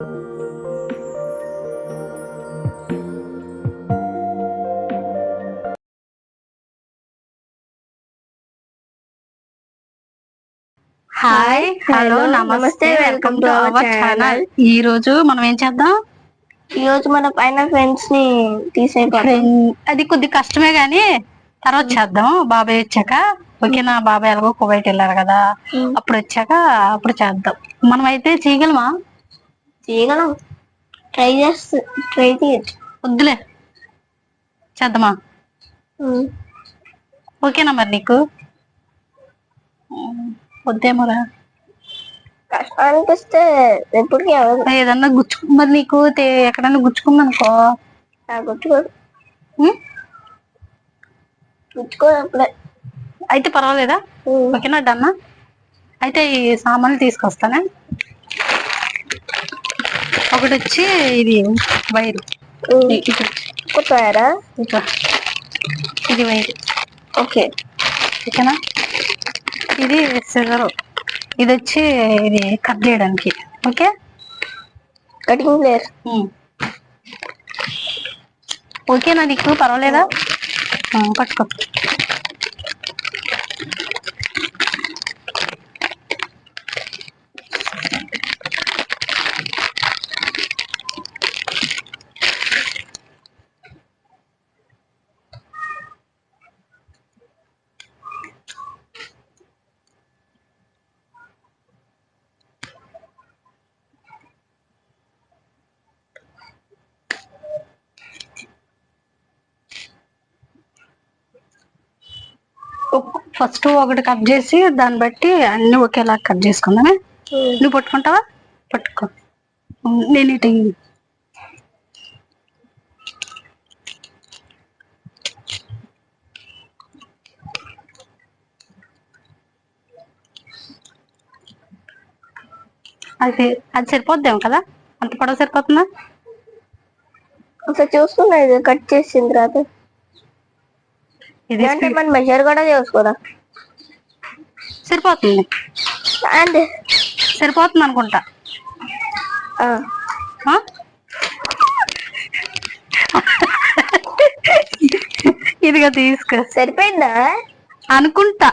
Hi hello నమస్తే welcome to our. Channel ఈ రోజు మనం ఏం చేద్దాం? ఈ రోజు మన పైన ఫ్రెండ్స్ని తీసేయడం ఫ్రెండ్ అది కొద్ది కష్టమే గానీ తర్వాత చేద్దాం. బాబాయ్ వచ్చాక. ఓకేనా బాబాయ్ ఎలాగో కువైట్ వెళ్ళారు కదా. అప్పుడు వచ్చాక అప్పుడు చేద్దాం. మనం అయితే చేయగలమా? చేయగలం ట్రై చేస్తా ట్రై చేయొచ్చు వద్దులే. చేద్దామా? ఓకేనా మరి నీకు. వద్దేమోరా కష్టం అనిపిస్తే ఎప్పటికీ అవ్వదు. ఏదన్నా గుచ్చుకు మరి నీకు ఎక్కడన్నా గుచ్చుకుందనుకో ఉమ్, గుర్తుకోదు అప్పుడే. అయితే పర్వాలేదా? ఓకేనా డన్నా? అయితే ఈ సామాన్లు తీసుకొస్తానే. ఒకటి వచ్చి ఇది వైరు. కుట్టారా ఇటు. ఇది వైరు. ఓకే. ఓకేనా? ఇది సిజరు. ఇది వచ్చి ఇది కట్ చేయడానికి. ఓకే? Cutting um. ఓకేనా నీకు? పర్వాలేదా? పట్టుకో. ఫస్ట్ ఒకటి కట్ చేసి దాన్ని బట్టి అన్ని ఒకేలా కట్ చేసుకుందామే. నువ్వు పట్టుకుంటావా? పట్టుకో. నేను ఇటు అది అది సరిపోద్దేమో కదా? అంత పొడవు సరిపోతుందా? ఒకసారి చూసుకున్నా కట్ చేసిన తర్వాత ఇది అంటే మనం మెజర్ కూడా చేసుకోదా. సరిపోతుంది. అండ్. సరిపోతుంది అనుకుంటా. ఆ? ఇదిగా తీసుకో. సరిపోయిందా? అనుకుంటా.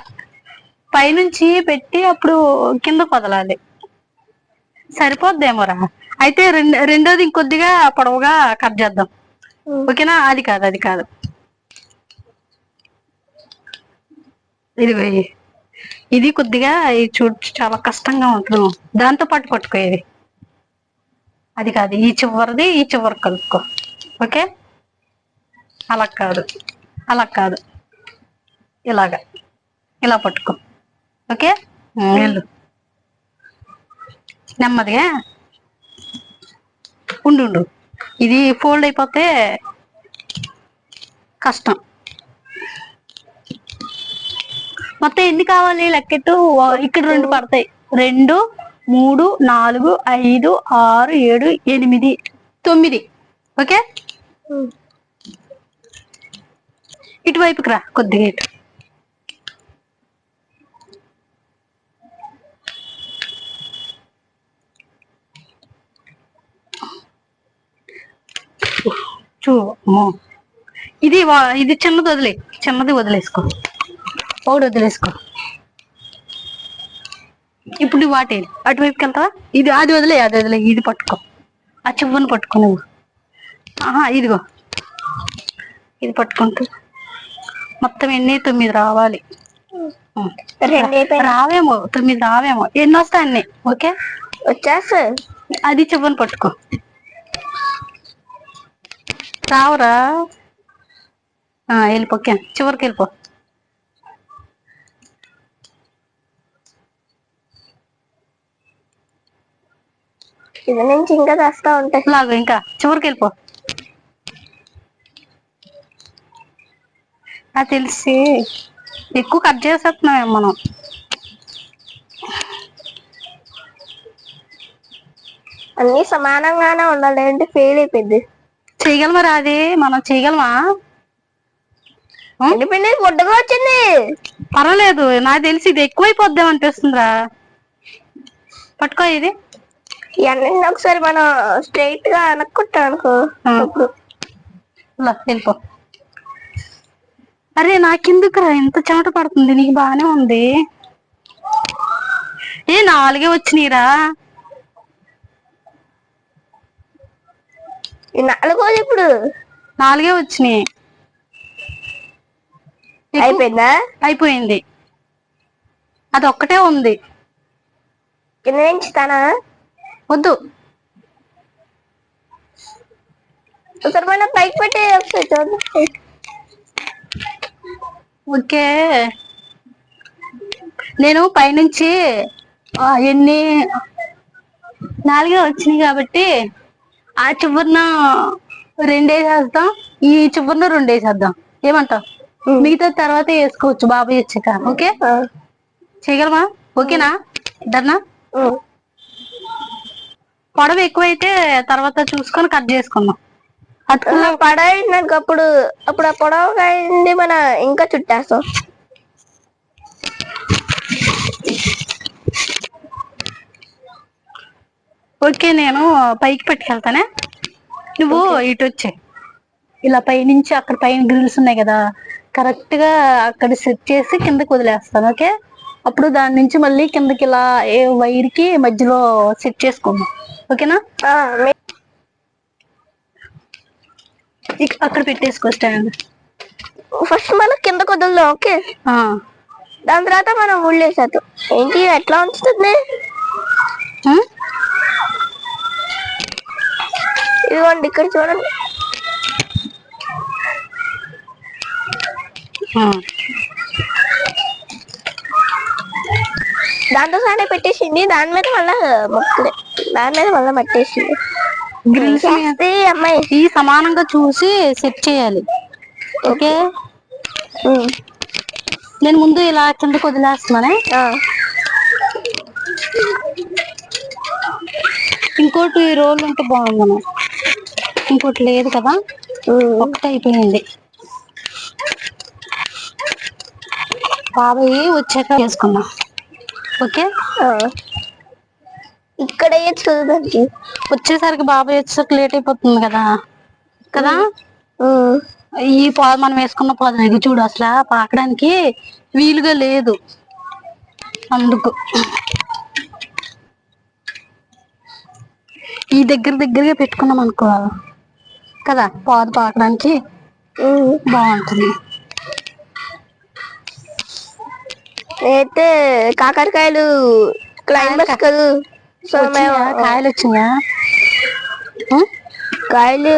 పైనుంచి పెట్టి అప్పుడు కింద వదలాలి సరిపోద్దేమోరా? అయితే రెండు రెండోది ఇంకొద్దిగా పొడవుగా కట్ చేద్దాం. ఓకేనా? అది కాదు అది కాదు. ఇది వెయ్యి ఇది కొద్దిగా ఇది చూడు చాలా కష్టంగా ఉంటుంది. దాంతో పాటు పట్టుకో ఇది అది కాదు ఈ చివరిది ఈ చివరి కలుపుకో. ఓకే? అలా కాదు. అలా కాదు. ఇలాగా. ఇలా పట్టుకో. ఓకే? వెళ్ళు. నెమ్మదిగా. ఉండు. ఇది ఫోల్డ్ అయిపోతే కష్టం. మొత్తం ఎన్ని కావాలి లెక్కెట్టు? ఇక్కడ రెండు పడతాయి. రెండు మూడు నాలుగు ఐదు ఆరు ఏడు ఎనిమిది తొమ్మిది. ఓకే? ఇటువైపుకి రా కొద్దిగా ఇటు. చూ. ఇది ఇది చిన్నది వదిలే చిన్నది వదిలేసుకో. ఒకటి వదిలేసుకో. ఇప్పుడు నువ్వు వాటి అటువైపుకి వెళ్తావా ఇది అది వదిలే అది వదిలే ఇది పట్టుకో. ఆ చివ్వను పట్టుకో నువ్వు. ఆహా ఇదిగో. ఇది పట్టుకుంటూ. మొత్తం ఎన్ని తొమ్మిది రావాలి. రావేమో తొమ్మిది రావేమో. ఎన్ని వస్తాయి అన్ని? ఓకే. వచ్చేస్తా అది చివ్వను పట్టుకో. రావురా. ఆ, వెళ్ళిపో ఓకే. చివరికి వెళ్ళిపో. ఇది నుంచి ఇంకా తెస్తా ఉంటాయి లాగు ఇంకా. చివరికి వెళ్ళిపో నాకు తెలిసి ఎక్కువ కట్ చేసేస్తున్నాం మనం. అన్ని సమానంగానే ఉండాలి. అంటే ఫెయిల్ అయిపోయింది. చేయగలమా రాది మనం చేయగలమా? పొడ్డుగా వచ్చింది. పర్వాలేదు. నాకు తెలిసి ఇది ఎక్కువైపోద్దాం అనిపిస్తుందిరా. పట్టుకో ఇది. ఇవన్నీ ఒకసారి మనం స్ట్రైట్గా అనుకుంటాం అనుకో. ఇలా వెళ్ళిపో. అరే నాకెందుకురా? ఇంత చెమట పడుతుంది. నీకు బాగానే ఉంది. ఏ నాలుగే వచ్చినాయిరా. ఈ నాలుగోది ఇప్పుడు నాలుగే వచ్చినాయి. అయిపోయిందా? అయిపోయింది. అది ఒక్కటే ఉంది. కింద నుంచి తానా వద్దు. ఒకసారి పైకి పెట్టి ఓకే. నేను పైనుంచి ఎన్ని నాలుగే వచ్చినాయి కాబట్టి ఆ చివరిన రెండేసేద్దాం ఈ చివరిన రెండేసేద్దాం ఏమంటావు. మిగతా తర్వాత వేసుకోవచ్చు బాబాయ్ వచ్చాక ఓకే? చేయగలమా ఓకేనా? డన్నా. పొడవు ఎక్కువైతే తర్వాత చూసుకొని కట్ చేసుకుందాం. అటుకుల్లో పడైనాక అప్పుడు అప్పుడు ఆ పొడవుగా అయింది మన ఇంకా చుట్టేస్తాం. ఓకే నేను పైకి పట్టుకెళ్తానే. నువ్వు ఇటు వచ్చే. ఇలా పైనుంచి అక్కడ పైన గ్రిల్స్ ఉన్నాయి కదా కరెక్ట్గా అక్కడ సెట్ చేసి కిందకి వదిలేస్తాను ఓకే? అప్పుడు దాని నుంచి మళ్ళీ కిందకి ఇలా ఏ వైర్కి మధ్యలో సెట్ చేసుకుందాం. ఓకేనా? అక్కడ పెట్టేసుకో స్టాండ్. ఫస్ట్ మనం కింద కుదులుదాం ఓకే? దాని తర్వాత మనం ఊళ్ళేసేద్దాం ఏంటి ఎట్లా ఉంచుతుంది? ఇదిగోండి ఇక్కడ చూడండి. దాంతో సానే పెట్టేసింది దాని మీద మళ్ళా మొక్కలే. దాని మీద మళ్ళా మట్టేసింది గ్రిల్స్ అమ్మాయి. ఈ సమానంగా చూసి సెట్ చేయాలి. ఓకే. నేను ముందు ఇలా కిందకి వదిలేస్తున్నానే. ఇంకోటి రోల్ ఉంటే బాగుందను ఇంకోటి లేదు కదా. ఒకటి అయిపోయింది. బాబాయ్ వచ్చాక చేసుకుందాం. ఓకే. ఇక్కడ దానికి వచ్చేసరికి బాబాయ్ వచ్చేసరికి లేట్ అయిపోతుంది కదా. కదా. ఈ పా మనం వేసుకున్న పదం ఇది చూడు అసలు పాకడానికి వీలుగా లేదు. అందుకు. ఈ దగ్గర దగ్గరగా పెట్టుకున్నాం అనుకో. కదా? పాదు పాకడానికి. బాగుంటుంది. అయితే కాకరకాయలు క్లైంబర్స్ కదా? సో మేము? కాయలు వచ్చినాయా? కాయలు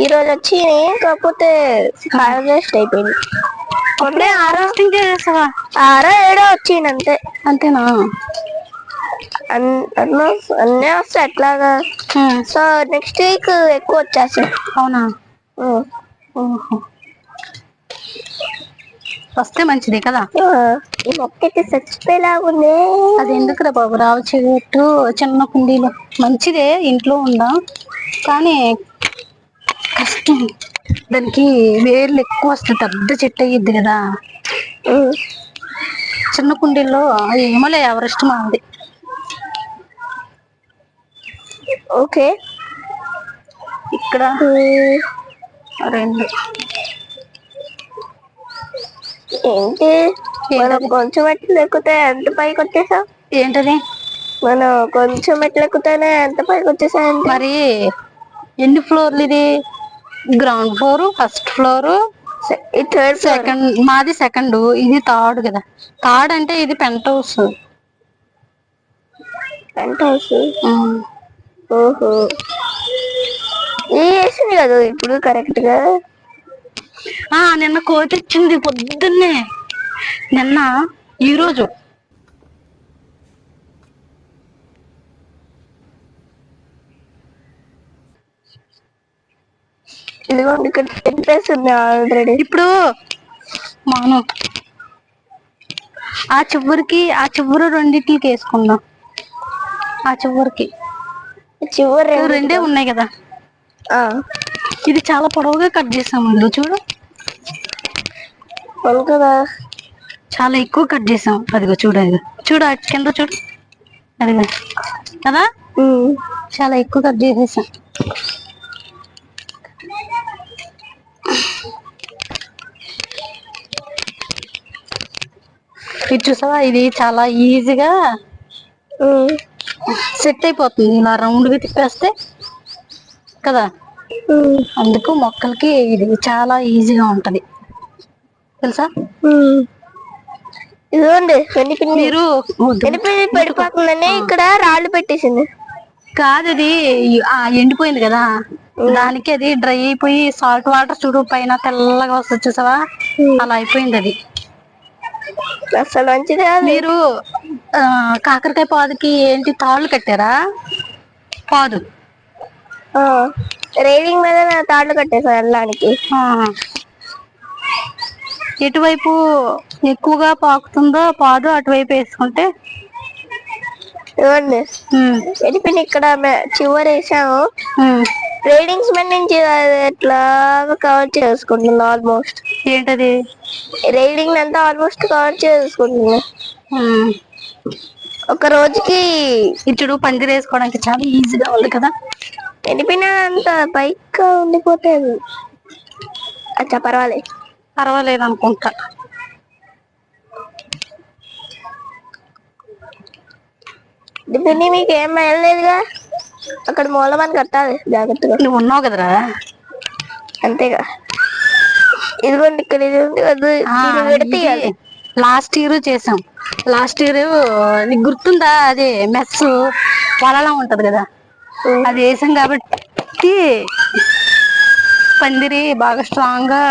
ఈ రోజు వచ్చి కాకపోతే కాయ వేస్ట్ అయిపోయింది. ఆరో ఏడో వచ్చింది అంతే. అంతేనా? అన్- అన్నీ వస్- అన్నీ వస్తాయి ఎట్లాగా ఉం. సో నెక్స్ట్ వీక్ ఎక్కువ వచ్చేస్తాయి. అవునా. ఓహో. వస్తే మంచిది కదా? ఈ మొక్క అయితే చచ్చిపోయేలాగా ఉంది. అది ఎందుకురా బాబు? రావు చెట్టు చిన్న కుండీలో. మంచిదే ఇంట్లో ఉందా కానీ కష్టం. దానికి వేర్లు ఎక్కువ వస్తాయి పెద్ద చెట్టు అయ్యిద్ది కదా. చిన్న కుండీల్లో ఏమోలే ఎవరిష్టం అది ఓకే. ఇక్కడ. రెండు. ఏంటి? మనం కొంచెం మెట్లు ఎక్కుతే ఎంత పైకి వచ్చేసాం? ఏంటది? మనం కొంచెం మెట్లు ఎక్కుతేనే ఎంత పైకి వచ్చేసాం మరి ఎన్ని ఫ్లోర్లు ఇది? Ground floor first floor third second మాది సెకండ్ ఇది థర్డ్ కదా. థర్డ్ అంటే ఇది పెంట్ హౌస్. Pent house? ఓహో. ఇది వేసింది కదా ఇప్పుడు కరెక్ట్గా ఆ నిన్న కోతి ఇచ్చింది పొద్దున్నే. నిన్న ఈ రోజు ఇదిగోండి ఇక్కడ ప్లేస్ ఉంది ఆల్రెడీ ఇప్పుడు మాను. ఆ చివరికి ఆ చివరి రెండింటికి వేసుకుందాం. ఆ చివరికి. చివరి రెండు ఉన్నాయి కదా. ఆ, ఇది చాలా పొడవుగా కట్ చేసాము ఇదిగో చూడు. అవును కదా. చాలా ఎక్కువ కట్ చేసాం. అదిగో చూడు అదిగో. చూడు అటు కింద చూడు. అదిగో. కదా. చాలా ఎక్కువ కట్ చేసేసా. ఇది చూసావా? ఇది చాలా ఈజీగా. సెట్ అయిపోతుంది. ఇలా రౌండ్గా తిప్పేస్తే కదా. అందుకు మొక్కలకి ఇది చాలా ఈజీగా ఉంటది. తెలుసా. ఇదిగోండి మీరు పడిపోతుందని ఇక్కడ రాళ్ళు పెట్టేసింది. కాదు అది ఆ ఎండిపోయింది కదా. దానికి అది డ్రై అయిపోయి సాల్ట్ వాటర్ చూడు పైన తెల్లగా వస్తుంది చూసావా? అలా అయిపోయింది అది. అసలు మంచిది మీరు ఆ, కాకరకాయ పాదుకి ఏంటి తాళ్ళు కట్టారా? పాదు. ఆ. రైలింగ్ మీద తాళ్ళు కట్టేసాను వెళ్ళడానికి ఆ. ఎటువైపు ఎక్కువగా పాకుతుందో పాదు అటువైపు వేసుకుంటే ఇవ్వండి. ఇక్కడ చివరి వేసాము. మీద నుంచి ఎట్లా కవర్ చేసుకుంటుంది ఆల్మోస్ట్ ఏంటది? రైలింగ్ అంతా ఆల్మోస్ట్ కవర్ చేసుకుంటుంది. ఒక రోజుకి ఇచ్చుడు పందిరి వేసుకోవడానికి చాలా ఈజీగా ఉంది కదా. ఎండిపోయిన అంత పైగా ఉండిపోతే అచ్చా పర్వాలేదు. పర్వాలేదు అనుకుంటా ఎండిపోయి మీకు ఏం వెళ్ళలేదుగా అక్కడ మూలమని కట్టాలి జాగ్రత్తగా. నువ్వు ఉన్నావు కదరా? అంతేగా. ఇదిగోండి ఇక్కడ ఇది ఉంది అది దీన్ని విడతీయాలి లాస్ట్ ఇయర్ చేసాం. లాస్ట్ ఇయర్ నీకు గుర్తుందా? అదే మెస్ వలలా ఉంటది కదా. అది వేసాం కాబట్టి పందిరి బాగా స్ట్రాంగ్గా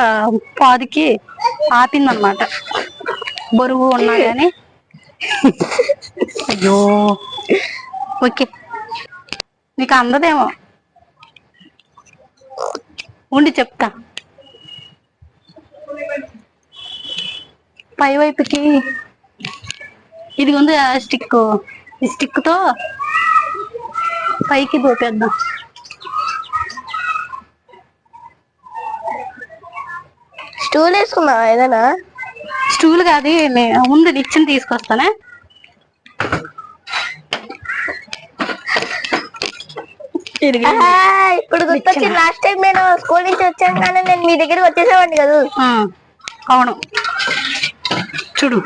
పాదికి ఆపిందనమాట బరువు ఉన్నా గాని. అయ్యో. ఓకే. నీకు అందదేమో. ఉండి చెప్తా. పై వైపుకి ఇది ఉంది స్టిక్ ఈ స్టిక్తో పైకి దోపేద్దాం. స్టూల్ వేసుకుందాం ఏదైనా. స్టూల్ కాదు ఉంది నిచ్చెన తీసుకొస్తానే. ఇప్పుడు గుర్తొచ్చింది లాస్ట్ టైం నేను స్కూల్ నుంచి వచ్చాను కానీ నేను మీ దగ్గరికి వచ్చేసేవాడిని కదా. అవును. చూడు.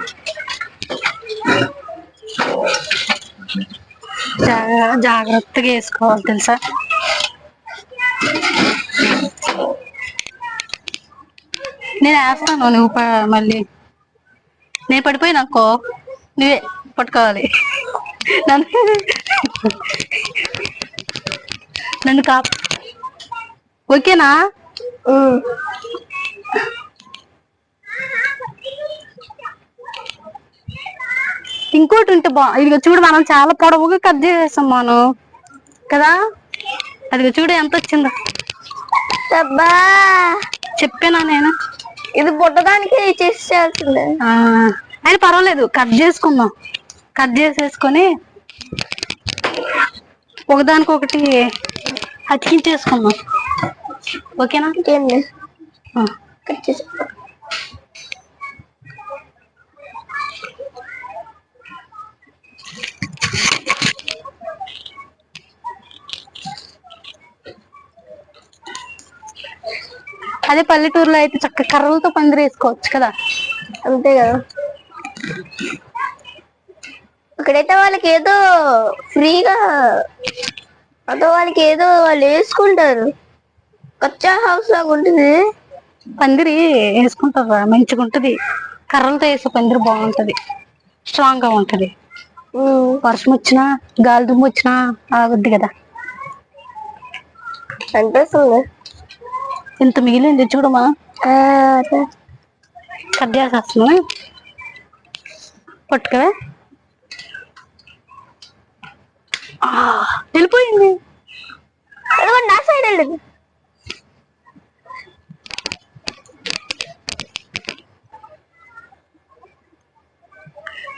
జాగ్రత్తగా వేసుకోవాలి తెలుసా? నేను వేస్తాను నువ్వు మళ్ళీ. నేను పడిపోయినా అనుకో నువ్వే పట్టుకోవాలి. నన్ను నన్ను కా ఓకేనా. ఇంకోటి ఉంటే బా ఇదిగో చూడు మనం చాలా పొడవుగా కట్ చేసేసాం మనం. కదా? అదిగో చూడు ఎంత వచ్చిందో. అబ్బా! చెప్పానా నేను? ఇది పుట్టడానికి చేసేయాల్సిందే అయినా పర్వాలేదు కట్ చేసుకుందాం. కట్ చేసేసుకొని ఒకదానికొకటి అతికించేసుకుందాం. ఓకేనా? ఇంకేంటి ఆ, కట్ చేసి అదే పల్లెటూరులో అయితే చక్క కర్రలతో పందిరి వేసుకోవచ్చు కదా. అంతే కదా. ఇక్కడైతే వాళ్ళకి ఏదో ఫ్రీగా అదో వాళ్ళకి ఏదో వాళ్ళు వేసుకుంటారు. కచ్చా హౌస్ లాగా ఉంటుంది. పందిరి వేసుకుంటారా మంచిగా ఉంటది. కర్రలతో వేసే పందిరి బాగుంటది. స్ట్రాంగ్గా ఉంటది. వర్షం వచ్చినా గాలి దుమ్ము వచ్చినా ఆగుద్ది కదా. అనిపిస్తుంది ఇంత మిగిలింది చూడమా. కట్ చేసేస్తున్నా పట్టుకవే. వెళ్ళిపోయింది. నా సైడ్ వెళ్ళింది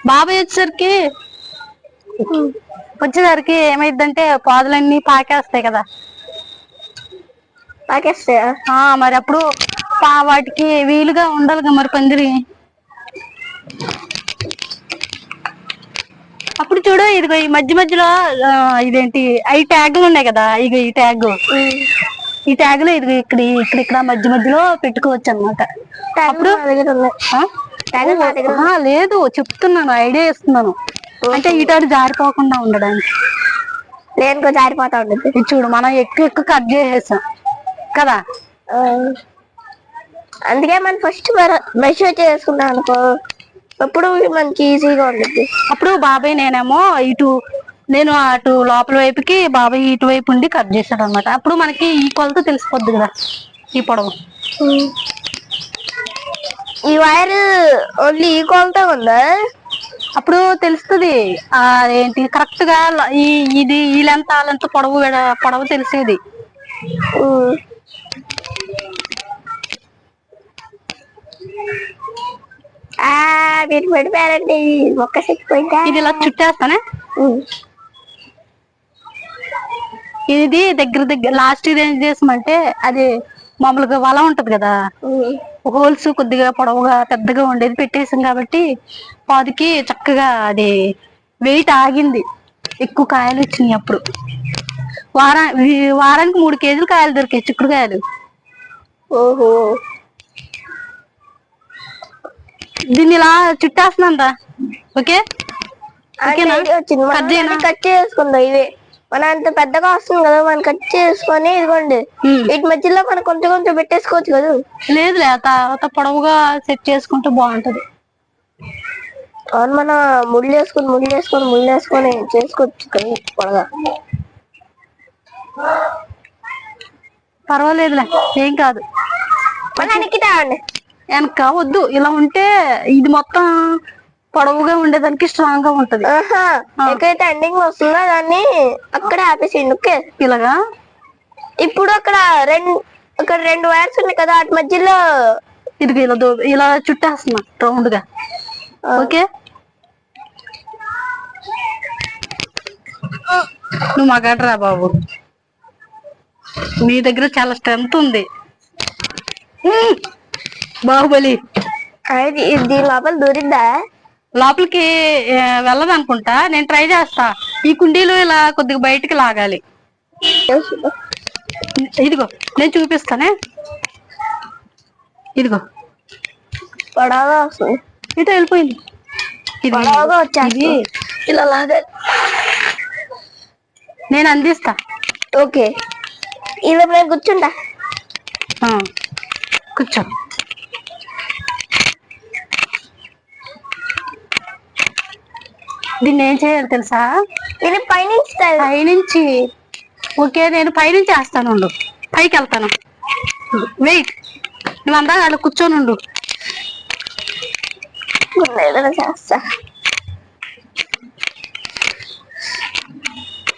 బాబాయ్ వచ్చేసరికి వచ్చేసరికి ఏమైందంటే పాదులన్నీ పాకేస్తాయి కదా. ఆ మరి అప్పుడు వాటికి వీలుగా ఉండాలిగా మరి పందిరి. అప్పుడు చూడు ఇదిగో ఈ మధ్య మధ్యలో ఇదేంటి అవి ట్యాగులు ఉన్నాయి కదా ఇగో ఈ ట్యాగ్. ఈ ట్యాగ్లో ఇది ఇక్కడ ఇక్కడ ఇక్కడ మధ్య మధ్యలో పెట్టుకోవచ్చు అనమాట అప్పుడు లేదు చెప్తున్నాను ఐడియా ఇస్తున్నాను. అంటే ఇటాడు జారిపోకుండా ఉండడానికి. నేను జారిపోతా ఉండదు చూడు మనం ఎక్కువ ఎక్కువ కట్ చేసేసాం. కదా? అందుకే మనం ఫస్ట్ మెషర్ చేసుకున్నాం అనుకో. అప్పుడు మనకి ఈజీగా ఉంటుంది అప్పుడు బాబాయ్ నేనేమో ఇటు నేను అటు లోపల వైపుకి బాబాయ్ ఇటు వైపు ఉండి కట్ చేశాడు అనమాట అప్పుడు మనకి ఈ కొలత తెలిసిపోద్ది కదా ఈ పొడవు. ఈ వైర్ ఓన్లీ ఈ కొలత ఉందా? అప్పుడు తెలుస్తుంది. ఆ ఏంటి కరెక్ట్గా ఈ ఇది ఈ లెంత్ ఆ లెంత్ పొడవు పొడవు తెలిసేది ఉమ్. ఆ మీరు పడిపోయారండి మొక్క చెక్కిపోయిందా? ఇది ఇలా చుట్టేస్తానే. ఇది దగ్గర దగ్గర లాస్ట్ ఇది ఏం చేసామంటే అది మామూలుగా వల ఉంటది కదా. హోల్స్ కొద్దిగా పొడవుగా పెద్దగా ఉండేది పెట్టేసాం కాబట్టి పాదికి చక్కగా అది వెయిట్ ఆగింది. ఎక్కువ కాయలు వచ్చినాయి అప్పుడు. వారా వారానికి మూడు కేజీలు కాయలు దొరికాయి చిక్కుడు కాయలు ఓహో. దీన్ని ఇలా చుట్టేస్తున్నాందా ఓకే? కట్ చేసుకుందాం ఇవే. మన అంత పెద్దగా వస్తుంది కదా మనం కట్ చేసుకొని ఇదిగోండి. వీటి మధ్యలో మనం కొంచెం కొంచెం పెట్టేసుకోవచ్చు కదా. లేదులే తర్వాత పొడవుగా సెట్ చేసుకుంటే బాగుంటది. అవును మనం ముళ్ళు వేసుకొని ముళ్ళు వేసుకొని ముళ్ళు వేసుకొని చేసుకోవచ్చు కదా పొడగా. పర్వాలేదులే ఏం కాదు. మన అనికితాండి వెనక వద్దు. ఇలా ఉంటే ఇది మొత్తం పొడవుగా ఉండేదానికి స్ట్రాంగ్గా ఉంటది ఎక్కడైతే ఎండింగ్ వస్తుందో దాన్ని అక్కడే ఆపేసేయండి ఓకే? ఇలాగా? ఇప్పుడు అక్కడ రెండు అక్కడ రెండు వైర్స్ ఉన్నాయి కదా వాటి మధ్యలో ఇది ఇలా ఇలా చుట్టేస్తున్నా రౌండ్గా ఓకే? నువ్వు మగాడ్రా బాబు. నీ దగ్గర చాలా స్ట్రెంత్ ఉంది. బాహుబలి. దీని లోపల దూరిద్దా? లోపలికి ఆ, వెళ్ళదు అనుకుంటా నేను ట్రై చేస్తా. ఈ కుండీలు ఇలా కొద్దిగా బయటికి లాగాలి. ఇదిగో నేను చూపిస్తానే. ఇదిగో. పొడవగా ఇటు వెళ్ళిపోయింది. ఇది పొడవగా ఇలా లాగా. నేను అందిస్తా. ఓకే. ఇలా నేను కూర్చుంటా. ఆ, కూర్చో. దీన్ని ఏం చేయాలి తెలుసా? ఇది పైనుంచి పైనుంచి ఓకే నేను పైనుంచి వేస్తాను ఉండు. పైకి వెళ్తాను. వెయిట్. నువ్వు అందాక అలా కూర్చొని ఉండు. ఇది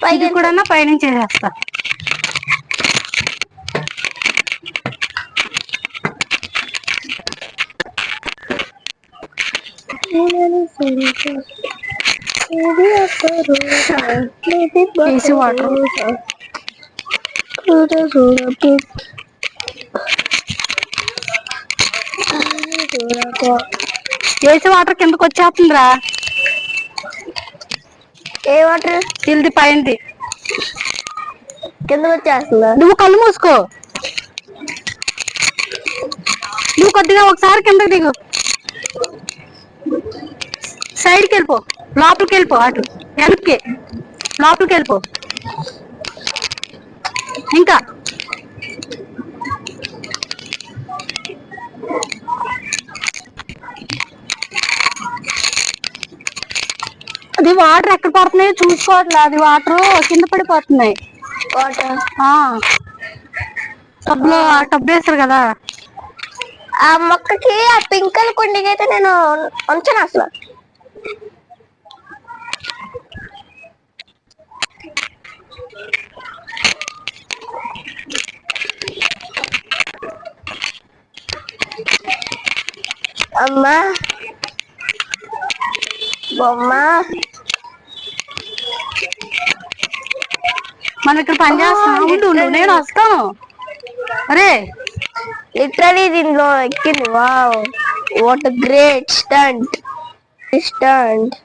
పైకి కూడా పైనుంచి వేసేస్తా వేసి వాటర్ కిందకి వచ్చేస్తుందిరా? ఏ వాటర్ ఇది పైనది. కిందకి వచ్చేస్తుందా? నువ్వు కళ్ళు మూసుకో. నువ్వు కొద్దిగా ఒకసారి కిందకి దిగు. సైడ్కి వెళ్ళిపో. లోపలికి వెళ్ళిపో అటు. వెనక్కి. లోపలికి వెళ్ళిపో ఇంకా. అది వాటర్ ఎక్కడ పడుతున్నాయో చూసుకోవట్లే. అది వాటర్ కింద పడిపోతున్నాయి. వాటర్? ఆ. టబ్లో టబ్ వేస్తారు కదా. ఆ మొక్కకి ఆ పింకల్ కుండీకి అయితే నేను ఉంచను అసలు. అమ్మా బొమ్మ మనం ఇక్కడ పని చేస్తాం ఉండు ఉండు నేను వస్తాను అరే లిటరలీ దీనిలో ఎక్కింది wow what great stunt stunt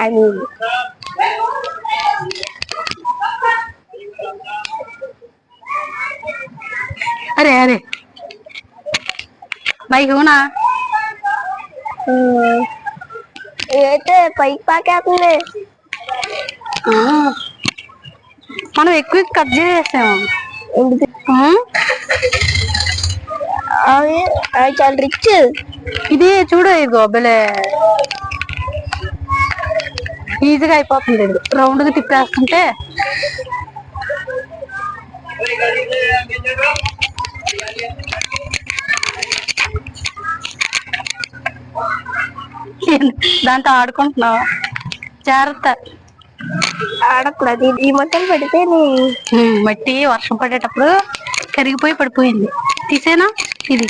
I mean అరే అరే బైక్ అవునా ఇదైతే పైకి పాకేస్తుంది. మనం ఎక్కువ కట్ చేసాము అవి అవి చాలా రిచ్ ఇది చూడు ఇదిగో బలే ఈజీగా అయిపోతుంది ఇది. రౌండ్గా తిప్పేస్తుంటే. దాంతో ఆడుకుంటున్నావు? జాగ్రత్త. ఆడకూడదు ఈ మొత్తం పెడితే మట్టి వర్షం పడేటప్పుడు కరిగిపోయి పడిపోయింది. తీసేనా? ఇది.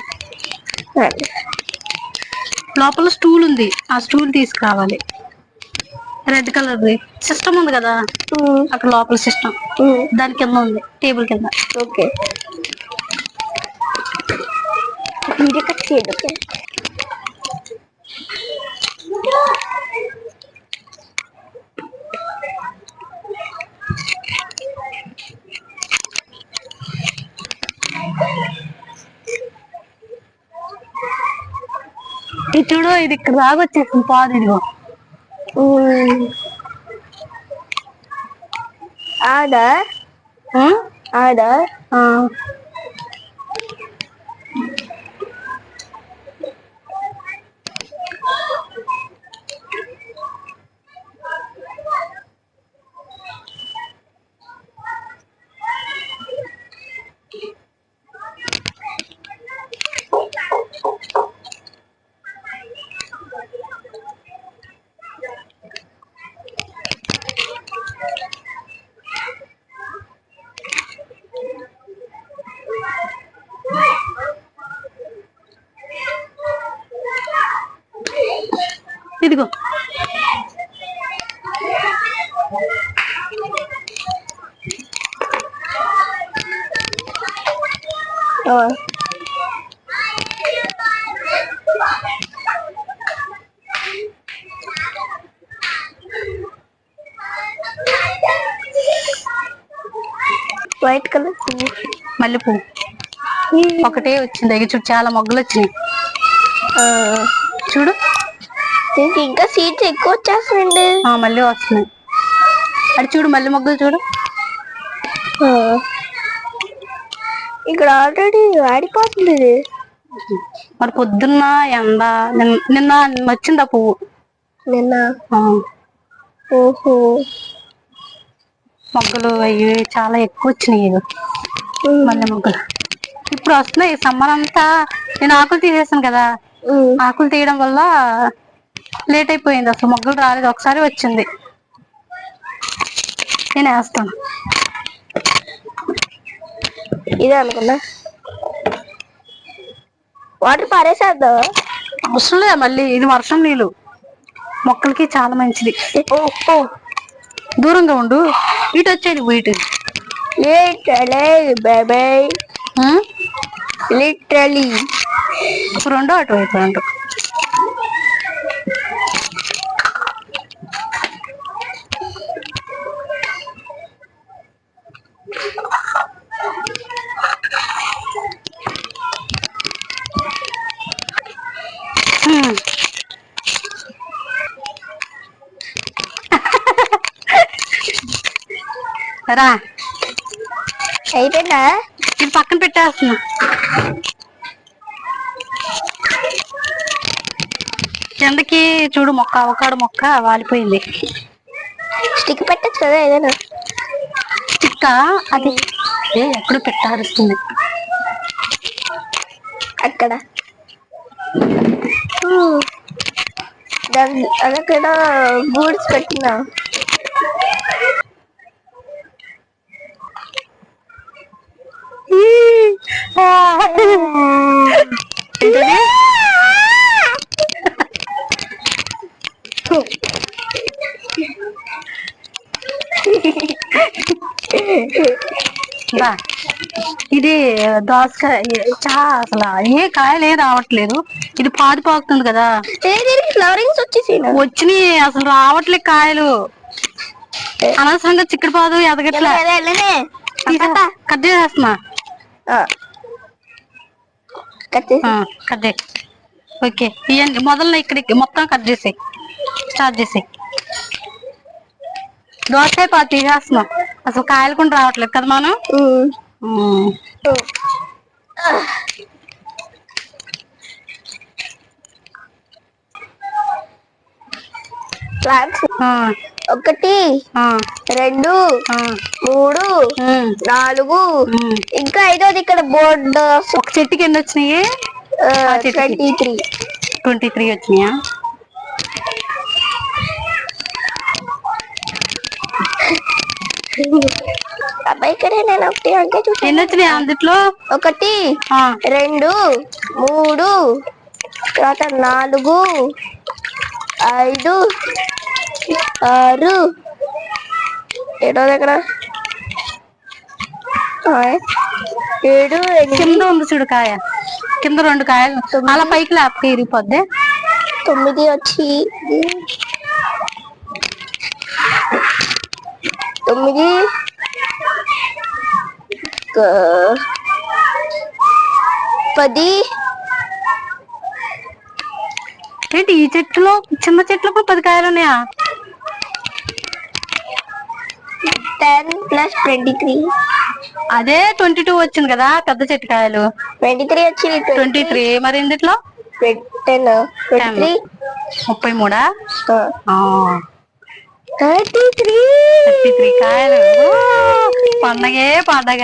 లోపల స్టూల్ ఉంది. ఆ స్టూల్ తీసుకురావాలి. రెడ్ కలర్ సిస్టమ్ ఉంది కదా? అక్కడ లోపల సిస్టమ్. దాని కింద ఉంది టేబుల్ కింద. ఓకే. Video cut okay. ఇది చూడు ఇది ఇక్కడ దాకా వచ్చేసింది పాదు ఇదిగో. ఆడ? ఆడ? వైట్ కలర్ పువ్వు. మల్లెపూ ఒకటే వచ్చింది. అవి చూడు చాలా మొగ్గలు వచ్చినాయి. చూడు. ఇంకా సీట్స్ ఎక్కువ వచ్చేస్తాయండి ఆ మళ్ళీ వస్తున్నాయి. అది చూడు మల్లె మొగ్గలు చూడు. ఇక్కడ ఆల్రెడీ ఆడిపోతుంది ఇది. మరి పొద్దున్న ఎండ నిన్న వచ్చింది పువ్వు? నిన్న. ఓహో. మొగ్గలు అవి చాలా ఎక్కువ వచ్చినాయి మల్లె మొగ్గలు. ఇప్పుడు వస్తున్నాయి. సమ్మర్ అంతా నేను ఆకులు తీసేసాను కదా. ఆకులు తీయడం వల్ల లేట్ అయిపోయింది. అసలు మొగ్గలు రాలేదు. ఒకసారి వచ్చింది. నేను వేస్తాను. ఇదే అనుకున్నా. వాటర్ పారేసేద్దాం? అవసరం లేదు మళ్ళీ? ఇది వర్షం నీళ్ళు. మొక్కలకి చాలా మంచిది. ఓ ఓ దూరంగా ఉండు. ఇటు వచ్చేది ఇటు లిటరలీ బేబీ లిటరలీ రెండు అటువైపు రెండు రా. అయిపోయిందా? ఇది పక్కన పెట్టేస్తున్నా. కిందకి చూడు మొక్క అవకాడు మొక్క వాలిపోయింది. స్టిక్ పెట్టచ్చు కదా ఏదైనా? చిక్క అది ఏ ఎక్కడ పెట్టారుస్తుంది అక్కడ. దాని అదక్కడ గూడ్స్ పెట్టినా ఏంటది? దా. ఇది దోసకాయ. చా అసలు ఏ కాయలు రావట్లేదు. ఇది పాది పాకుతుంది కదా. ఫ్లవరింగ్స్ వచ్చేసి వచ్చినాయి. అసలు రావట్లే కాయలు. అనవసరంగా చిక్కడి పాదు ఎదగట్లే. కట్ చేసేస్తున్నా. కట్ చేసి చేయి. ఓకే. ఇవ్వండి మొదలు ఇక్కడికి మొత్తం కట్ చేసేయి. స్టార్ట్ చేసేయి. దోసకాయ పాదు తీసేస్తున్నాం. అసలు కాయలు కూడా రావట్లేదు కదా మనం. ప్లాంట్స్ ఒకటి రెండు మూడు నాలుగు. ఇంకా ఐదోది ఇక్కడ బోర్డు. ఒక చెట్టుకి ఎన్ని వచ్చినాయి. ట్వంటీ త్రీ ట్వంటీ త్రీ వచ్చినాయా? అబ్బాయి ఇక్కడే నేను ఒకటి అంకే చూసాను ఎన్ని వచ్చినాయి అందుట్లో? ఒకటి రెండు మూడు తర్వాత నాలుగు ఐదు ఆరు. ఏడో దగ్గర? ఏడు కింద ఉంది చూడు కాయ. కింద రెండు కాయలు. అలా పైకి లేకపోతే ఇరిగిపోద్ది తొమ్మిది వచ్చి తొమ్మిది. పది. ఏంటి ఈ చెట్టులో చిన్న చెట్లు కూడా పది కాయలు ఉన్నాయా టెన్ ప్లస్ ట్వంటీ త్రీ అదే ట్వంటీ టూ వచ్చింది కదా పెద్ద చెట్టు కాయలు ట్వంటీ త్రీ వచ్చి ట్వంటీ త్రీ మరి ఇందుట్లో టెన్ ట్వంటీ ముప్పై మూడా? థర్టీ త్రీ థర్టీ త్రీ కాయలు. పండగే పండగ.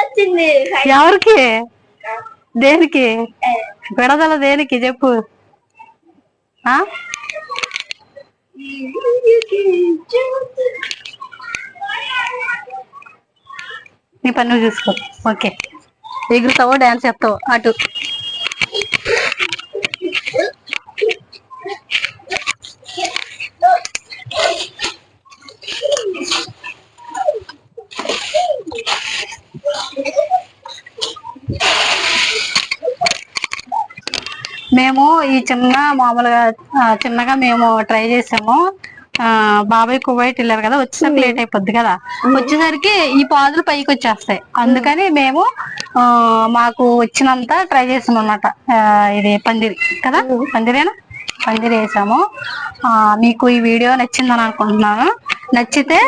వచ్చింది. ఎవరికి? దేనికి? విడదల దేనికి? చెప్పు. నీ పని నువ్వు చూసుకో. ఓకే. ఎగురుతావో డాన్స్ చేస్తావు. అటు మేము ఈ చిన్న మామూలుగా చిన్నగా మేము ట్రై చేసాము. బాబాయ్ కువైట్ వెళ్ళారు కదా వచ్చేసరికి లేట్ అయిపోద్ది కదా. వచ్చేసరికి ఈ పాదులు పైకి వచ్చేస్తాయి. అందుకని మేము మాకు వచ్చినంత ట్రై చేసాం అనమాట ఇది పందిరి కదా? పందిరేనా? పందిరి వేసాము. మీకు ఈ వీడియో నచ్చిందని అనుకుంటున్నాను. నచ్చితే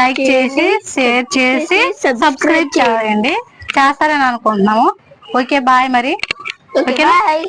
లైక్ చేసి షేర్ చేసి సబ్స్క్రైబ్ చేయండి. చేస్తారని అనుకుంటున్నాము. ఓకే బాయ్ మరి. బాయ్.